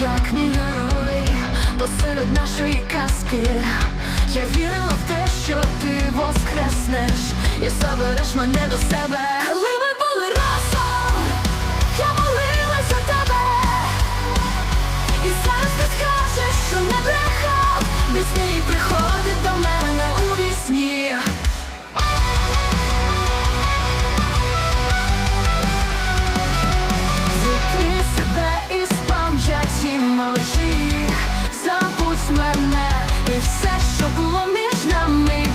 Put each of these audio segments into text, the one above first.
Як мій посеред нашої казки. Я вірила в те, що ти воскреснеш і забереш мене до себе. Вісні приходить до мене у вісні. Зітри себе із пам'яті молодих Забудь мене і все, що було між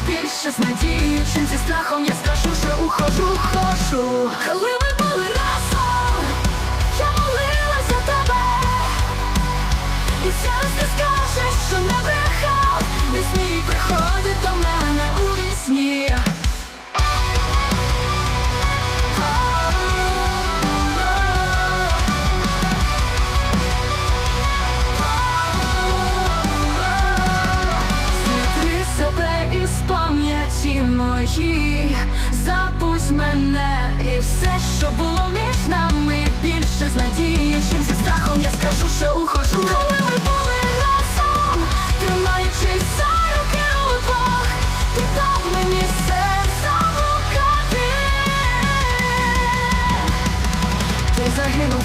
Більше з надією, чим зі страхом Я скажу, що ухожу, хожу брехав приходить до мене у вісні. Зітри себе із пам'яті мої, забудь мене і все, що було між нами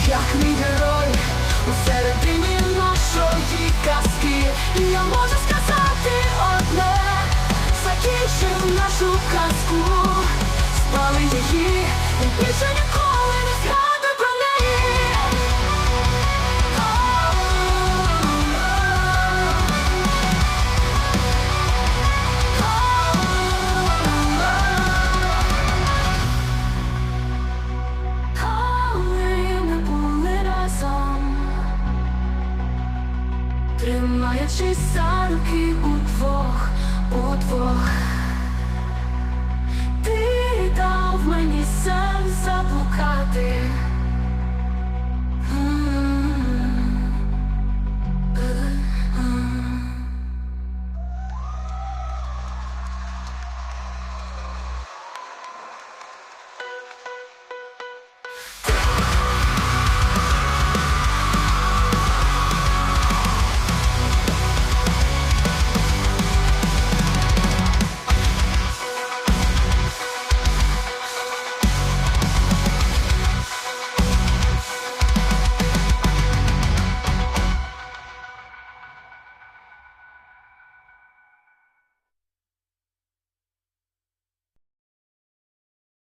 як мій герой. У середині нашої казки. Я можу сказати одне, закінчив нашу казку, спали її, і більше ніколи не згадуй тримаючись за руки удвох, удвох.